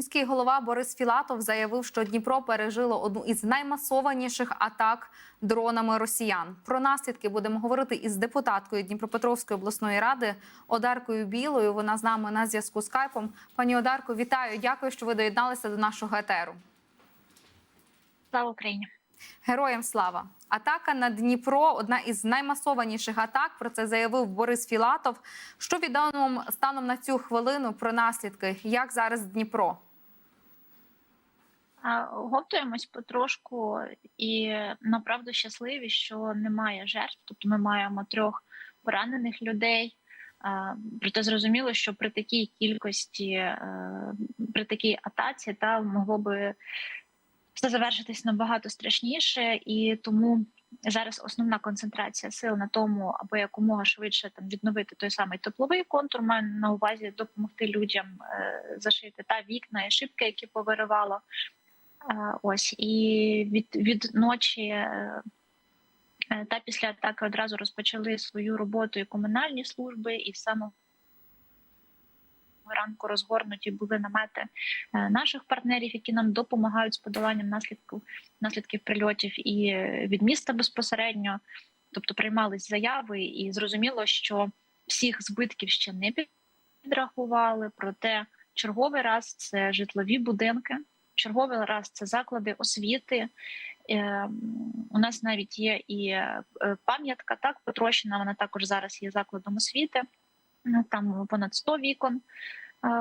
Міський голова Борис Філатов заявив, що Дніпро пережило одну із наймасованіших атак дронами росіян. Про наслідки будемо говорити із депутаткою Дніпропетровської обласної ради Одаркою Білою. Вона з нами на зв'язку з скайпом. Пані Одарко, вітаю! Дякую, що ви доєдналися до нашого етеру. Слава Україні! Героям слава! Атака на Дніпро одна із наймасованіших атак. Про це заявив Борис Філатов. Що відомо станом на цю хвилину про наслідки? Як зараз Дніпро? А, потрошку і направду щасливі, що немає жертв. Тобто ми маємо трьох поранених людей. Проте зрозуміло, що при такій кількості, е, при такій атаці, та могло би все завершитись набагато страшніше, і тому зараз основна концентрація сил на тому, аби якомога швидше там відновити той самий тепловий контур, маю на увазі допомогти людям е, зашити та вікна і шибки, які повиривало. Ось і від, від ночі. е, е, Та після атаки одразу розпочали свою роботу і комунальні служби, і самого ранку розгорнуті були намети е, наших партнерів, які нам допомагають з подоланням наслідків наслідків прильотів, і від міста безпосередньо, тобто приймались заяви, і зрозуміло, що всіх збитків ще не підрахували. Проте черговий раз це житлові будинки, черговий раз це заклади освіти. Е, У нас навіть є і е, пам'ятка так Петрощина. Вона також зараз є закладом освіти. Ну, Там понад 100 вікон е,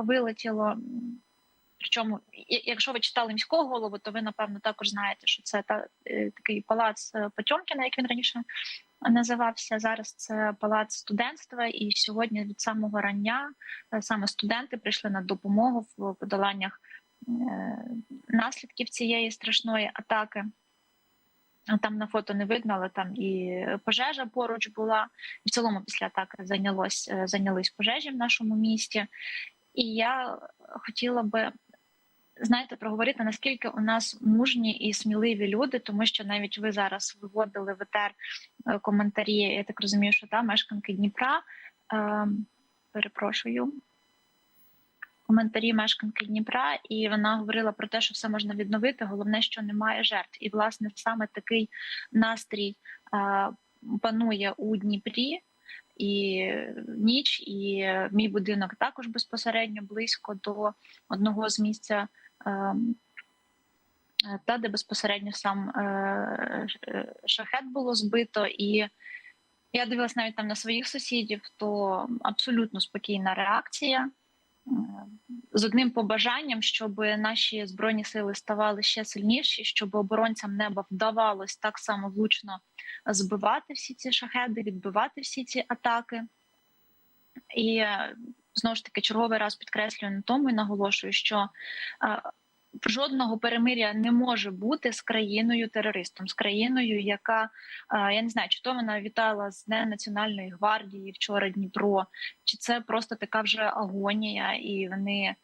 вилетіло. Причому, якщо ви читали міського голову, то ви напевно також знаєте, що це та е, такий палац Потьомкіна, як він раніше називався. Зараз це палац студентства. І сьогодні від самого рання саме студенти прийшли на допомогу в подоланнях наслідків цієї страшної атаки. Там на фото не видно, але там і пожежа поруч була. І в цілому після атаки зайнялось, е, зайнялись пожежі в нашому місті. І я хотіла би, знаєте, проговорити, наскільки у нас мужні і сміливі люди, тому що навіть ви зараз виводили в етер е, коментарі. Я так розумію, що там мешканки Дніпра. Е, перепрошую. Коментарі мешканки Дніпра, і вона говорила про те, що все можна відновити. Головне, що немає жертв. І власне саме такий настрій панує у Дніпрі і ніч, і мій будинок також безпосередньо близько до одного з місця. Та де безпосередньо сам е, шахет було збито, і я дивилась навіть там на своїх сусідів, то абсолютно спокійна реакція з одним побажанням, щоб наші збройні сили ставали ще сильніші, щоб оборонцям неба вдавалось так само влучно збивати всі ці шахеди, відбивати всі ці атаки. І е, знову ж таки черговий раз підкреслюю на тому і наголошую, що е, жодного перемиря не може бути з країною терористом, з країною, яка е, я не знаю, чи то вона вітала з Днем Національної гвардії вчора Дніпро, чи це просто така вже агонія, і вони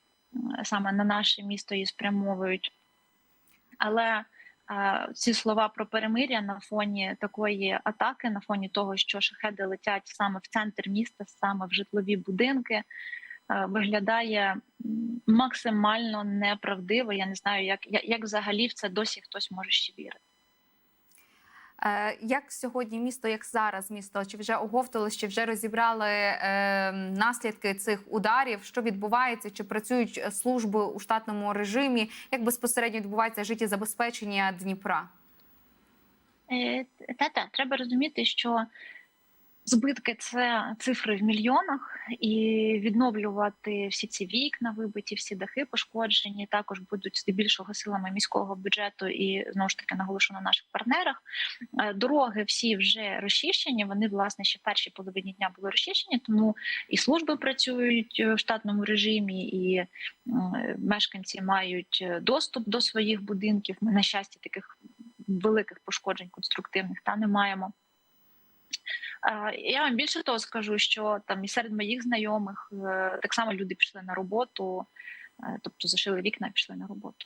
саме на наше місто її спрямовують. Але е, ці слова про перемиря на фоні такої атаки, на фоні того, що шахеди летять саме в центр міста, саме в житлові будинки, виглядає максимально неправдиво. Я не знаю, як, як, взагалі в це досі хтось може ще вірити. Е, Як сьогодні місто, як зараз місто? Чи вже оговталось, чи вже розібрали е, наслідки цих ударів? Що відбувається? Чи працюють е, служби у штатному режимі? Як безпосередньо відбувається життєзабезпечення Дніпра? Е, Та-та, треба розуміти, що збитки це цифри в мільйонах, і відновлювати всі ці вікна, вибиті, всі дахи пошкоджені, також будуть здебільшого силами міського бюджету і знову ж таки наголошено на наших партнерах. Е, Дороги всі вже розчищені. Вони власне ще в першій половині дня були розчищені, тому і служби працюють е, в штатному режимі, і е, мешканці мають доступ до своїх будинків. Ми на щастя таких великих пошкоджень конструктивних та не маємо. Я вам більше того скажу, що там і серед моїх знайомих е, так само люди пішли на роботу, е, тобто зашили вікна і пішли на роботу.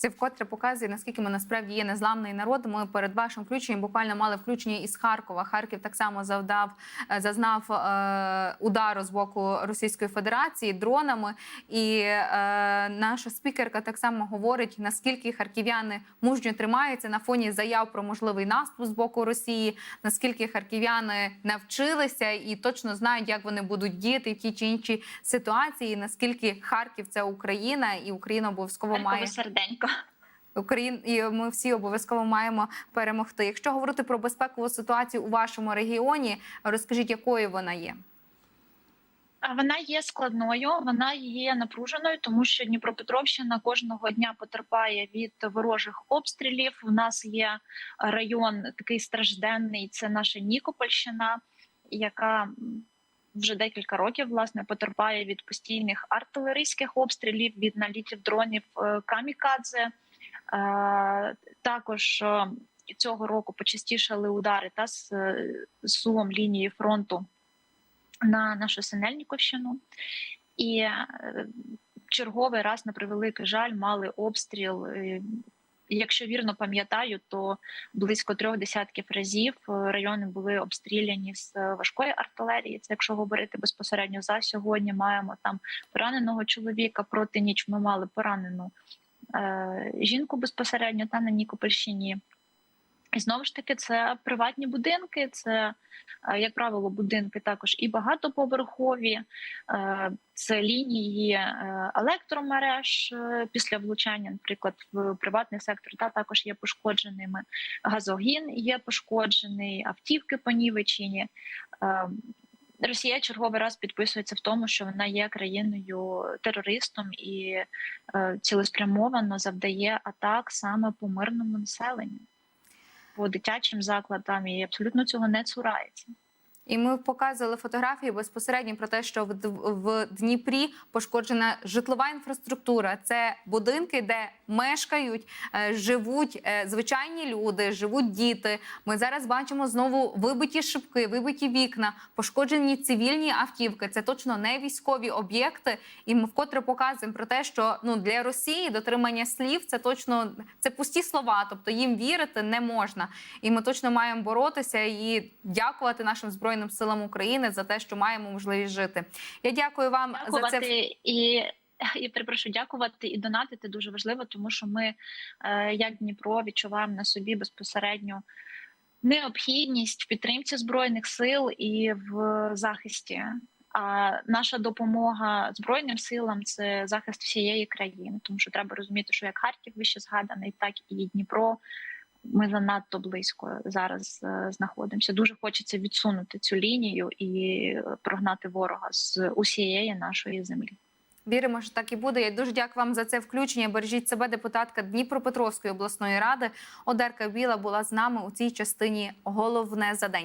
Це вкотре показує, наскільки ми насправді є незламний народ. Ми перед вашим включенням буквально мали включення із Харкова. Харків так само завдав е, зазнав е, удару з боку Російської Федерації дронами. І е, наша спікерка так само говорить, наскільки харків'яни мужньо тримаються на фоні заяв про можливий наступ з боку Росії, наскільки харків'яни навчилися і точно знають, як вони будуть діяти в тій чи іншій ситуації. Наскільки Харків це Україна, і Україна обов'язково має серденько. Україн і ми всі обов'язково маємо перемогти. Якщо говорити про безпекову ситуацію у вашому регіоні, розкажіть, якою вона є? Вона є складною, вона є напруженою, тому що Дніпропетровщина кожного дня потерпає від ворожих обстрілів. У нас є район такий стражденний. Це наша Нікопольщина, яка вже декілька років власне потерпає від постійних артилерійських обстрілів, від налітів дронів е, камікадзе. Е, Також е, цього року почастішали удари та з, е, сумом лінії фронту на нашу Синельніковщину. І черговий раз, на превеликий жаль, мали обстріл. Якщо вірно пам'ятаю, то близько трьох десятків разів райони були обстріляні з важкої артилерії. Це якщо говорити безпосередньо за сьогодні, маємо там пораненого чоловіка проти ніч. Ми мали поранену жінку безпосередньо та на Нікопольщині. І знову ж таки, це приватні будинки, це, е, як правило, будинки також і багатоповерхові, е, це лінії е, електромереж е, після влучання, наприклад, в приватний сектор, та також є пошкодженими. Газогін є пошкоджений, автівки понівечені. Е, Росія черговий раз підписується в тому, що вона є країною терористом і е, цілеспрямовано завдає атак саме по мирному населенню по дитячим закладам і абсолютно цього не цурається. І ми показували фотографії безпосередньо про те, що в, Дніпрі пошкоджена житлова інфраструктура. Це будинки, де мешкають, е, живуть е, звичайні люди, живуть діти. Ми зараз бачимо знову вибиті шибки, вибиті вікна, пошкоджені цивільні автівки. Це точно не військові об'єкти. І ми вкотре показуємо про те, що ну для Росії дотримання слів це точно це пусті слова, тобто їм вірити не можна. І ми точно маємо боротися і дякувати нашим збройним силам України за те, що маємо можливість жити. Я дякую вам за це. І. І перепрошую, дякувати і донатити дуже важливо, тому що ми, е, як Дніпро, відчуваємо на собі безпосередньо необхідність в підтримці збройних сил і в захисті. А наша допомога збройним силам це захист всієї країни, тому що треба розуміти, що як Харків вище згаданий, так і Дніпро. Ми занадто близько зараз е, знаходимося. Дуже хочеться відсунути цю лінію і прогнати ворога з усієї нашої землі. Віримо, що так і буде. Я дуже дякую вам за це включення. Бережіть себе, депутатка Дніпропетровської обласної ради Одарка Біла була з нами у цій частині. Головне за день.